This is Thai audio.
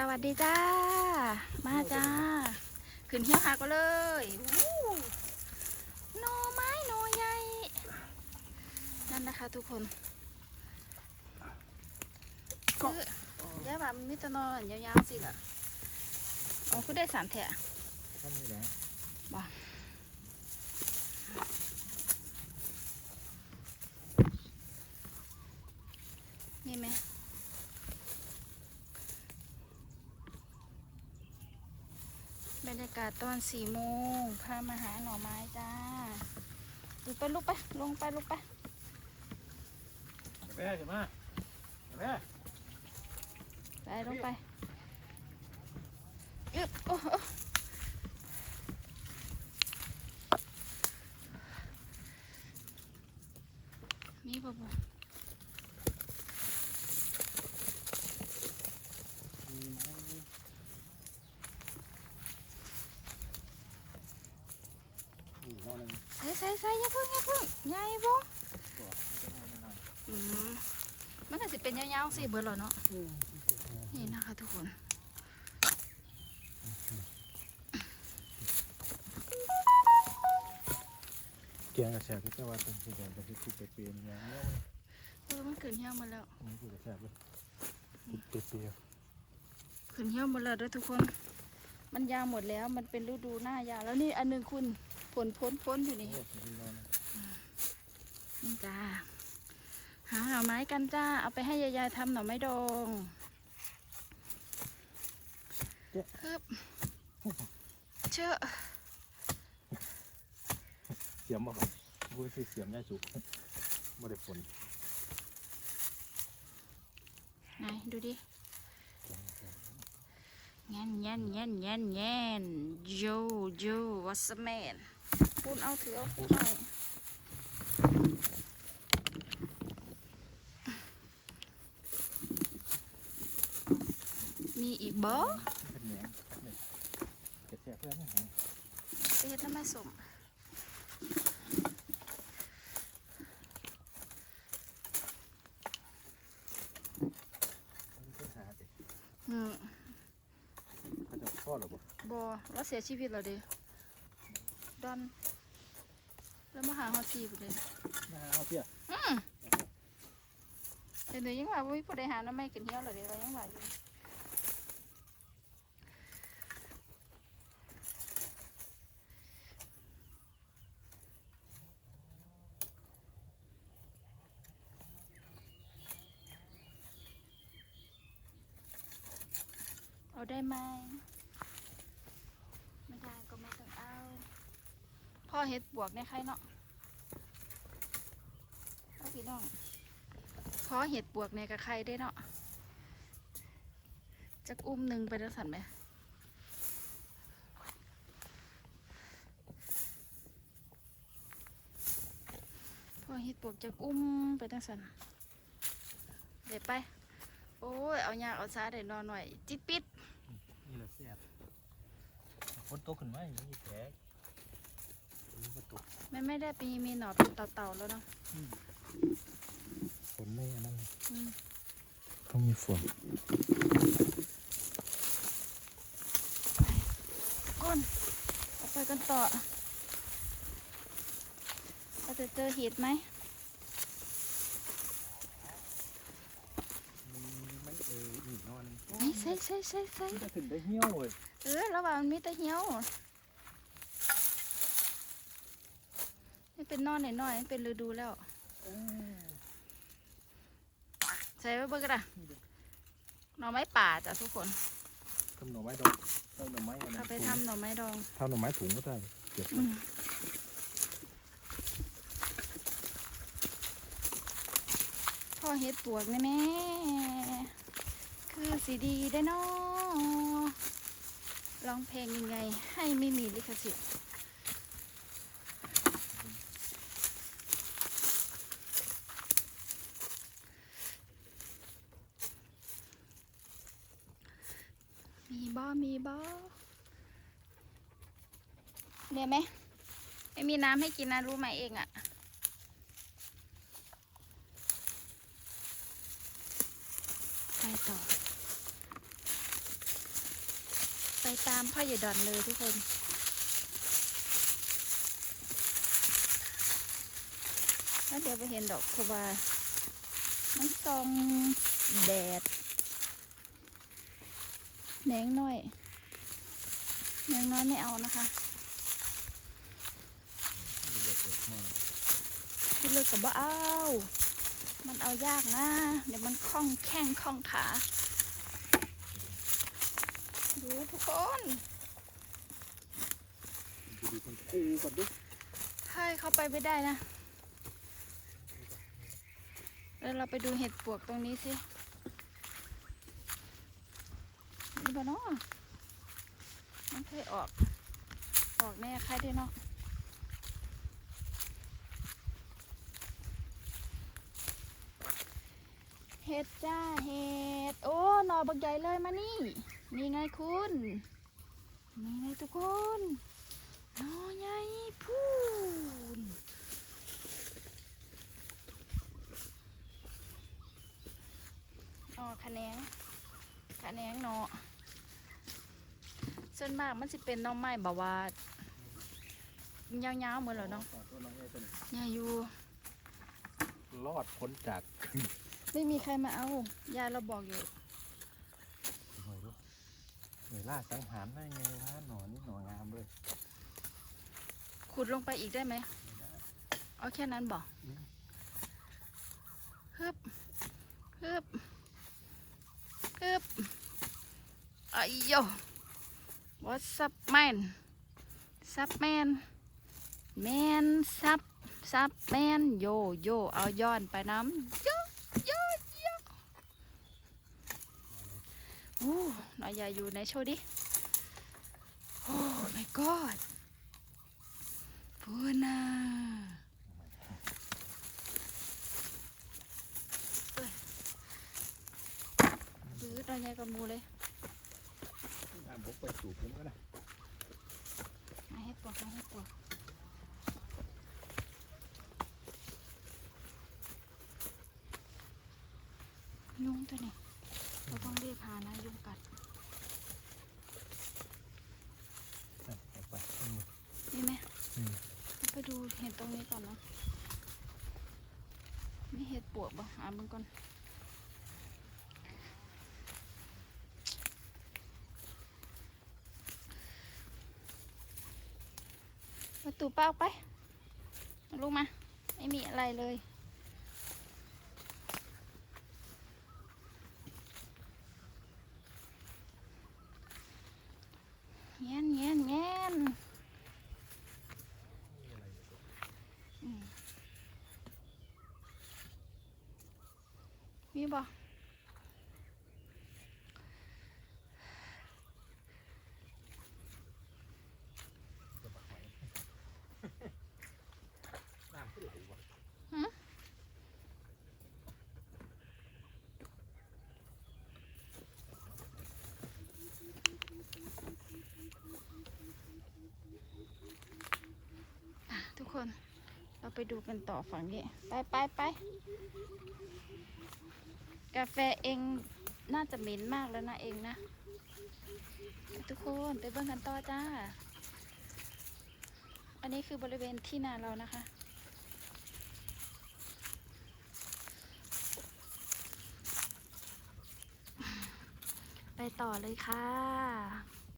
สวัสดีจ้า มาจ้า ขึ้นเที่ยวหาก็เลยวู้หน่อไม้หน่อใหญ่ นั่นนะคะทุกคนคือแย่แบบมันมิตรนอนยาวๆสิล่ะอ๋อคือได้สามแถะท่านนี่แหละนี่ไหมบรรยากาศตอนสี่โมงพามาหาหน่อไม้จ้าดูไปลุกไป ลงไปลุกไปแม่ขึ้นมาแม่ไปลงไปอึบโอ้โหมีบ่บ่ อีกนอนหนึ่ง ใส่อย่าพิ่งอย่าพิ่งใหญ่บ่ตัวจะนอนหน่อยอืมมันอาจจะเป็นยาวๆสิเบิดแล้วเนาะนี่นะคะทุกคนเกียงกระแสก็จะว่าเป็นสีแดงเป็นสีเปลี่ยนอย่างเงี้ยเออมันขึ้นเหี่ยวมาแล้วมันคือกระแสเลยเปลี่ยนขึ้นเหี่ยวหมดแล้วด้วยทุกคน มันยาวหมดแล้ว มันเป็นฤดูหน้ายาวแล้วนี่อันหนึงคุณ พ้นพ้นอยู่นี่โอ้ยนอนนี่จ้าหาหน่อไม้กันจ้า เอาไปให้ยายๆทำหน่อไม้ดองฮึบเชื่อเสียมบ่ครับบุ้ยเสียมย่าสุกบ่ได้ผลไหนดูดิแงนแงนแงนแงนแงนโยโยวัสแมน พูดเอาถือเอาพูดเอามีอีกบ่เป็นแหนงกระแสเพื่อนนะฮะไปเฮ็ดน้ำมาสมมันเป็นหาเด็กอืมเขาจะพ่อหรอบ่บ่เราเสียชีวิตแล้วเด้ดอน แล้วมาหาฮอดพี่พุ่นเด้มาเอาเพี่ยอืมเดี๋ยวนี้ยังว่าบ่มีผู้ใดหาน้ำไม่กินเหี่ยวเลยเดี๋ยวเรายังว่าอยู่เอาได้ไหมไม่ได้ก็ไม่ต้องเอา พ่อเฮ็ดบวกในใครเนาะเอาพี่น้องพอเห็ดปวกเนี่ยกับใครได้เนาะจักอุ้มหนึ่งไปแล้วสันไหมพอเห็ดปวกจักอุ้มไปตั้งสันเดี๋ยวไป โอ้ย เอายากเอาซาได้นอนหน่อย จิตปิด นี่แหละแซ่บคนโตขึ้นมาอย่างนี้แผล นี่ก็ตกไม่ไม่ได้ปีมีหนอนเป็นเต่าๆแล้วเนาะฝนไม่อันนั้นอืมต้องมีฝนก้นเอาไปกันต่อเราจะเจอเห็ดไหมไม่เอออีกนอนนี่ใส่ใส่ใส่ใส่ที่จะถึงได้เหี้ยวเลยเออแล้วว่ามันมีแต่เหี่ยว นี่เป็นนอนหน่อยๆมันเป็นฤดูแล้วใส่ไว้เบิ่งกันนะหน่อไม้ป่าจ้ะทุกคนทำหน่อไม้ดองทำหน่อไม้อะไรเอาไปทำหน่อไม้ดองทำหน่อไม้ถุงก็ได้เก็บอืมพ่อเฮ็ดปวกนี่แม่คือสีดีได้อเนาะร้องเพลงยังไงให้ไม่มีลิขสิทธิ์มีบ่มีบ่ เนี่ยไหมไม่มีน้ำให้กินนะรู้ไหมเองอะ่ะ ไปต่อ ไปตามพ่อใหญ่ดอนเลยทุกคนแล้วเดี๋ยวไปเห็นดอกเพราะว่ามันซองแดดแหนงน้อยแหนงน้อยไม่เอานะคะ ดูเด็กๆมั่ง คิดเลยกับว่าเอามันเอายากนะ เดี๋ยวมันคล่องแข้งคล่องขา ดูทุกคนดูดูคนกูก่อนดิให้เข้าไปไม่ได้นะ แล้วเราไปดูเห็ดปวกตรงนี้สินี่บ่เนาะมันเคยออก ออกแน่ใครได้เนาะ เห็ดจ้าเห็ด โอ้หนอบักใหญ่เลยมานี่ นี่ไงคุณ นี่ไงทุกคนหนอใหญ่พูนอ๋อคะแนงคะแนงเนาะส่วนมากมันสิเป็นหน้องไม้แบบว่ายาวๆเหมือนเหรอเนาะต่อตัวน้องเอ้ตัวนี้ยาอยู่ รอดพ้นจาก ไม่มีใครมาเอา ยายเราบอกอยู่ หน่อยดูหน่อยล่าสังหารได้ไงวะหนอนนี่หนอนงามด้วยขุดลงไปอีกได้ไหม เอาแค่นั้นบอกอืมฮึบฮึบฮึบไอ้โย What's up man ซับแมนแมนซับซับแมนโยโยเอาย้อนไปน้ำโย โยโยโอ้หน่อยใหญ่อยู่ในโชว์ดิ โอ้ my god พูน่าปื้ดเราใหญ่กว่าหมูเลยอะบกไปสูบผมก็ได้มาให้ปวกมาให้ปวก ตัวนี้เราต้องรีบหานะยุงกัดอะเอาไปอืมนี่ไหมอืมเราไปดูเห็ดตรงนี้ก่อนนะมีเห็ดปวกบ่หามึงก่อนประตูเป้าไปมาลูกมา ไม่มีอะไรเลย แงนแงนแงนอืม มีบ่ทุกคน เราไปดูกันต่อฝั่งนี้ ไปไปไป กาแฟเองน่าจะเหม็นมากแล้วนะเองนะ ทุกคนไปเบิ้งกันต่อจ้า อันนี้คือบริเวณที่นาเรานะคะ ไปต่อเลยค่ะ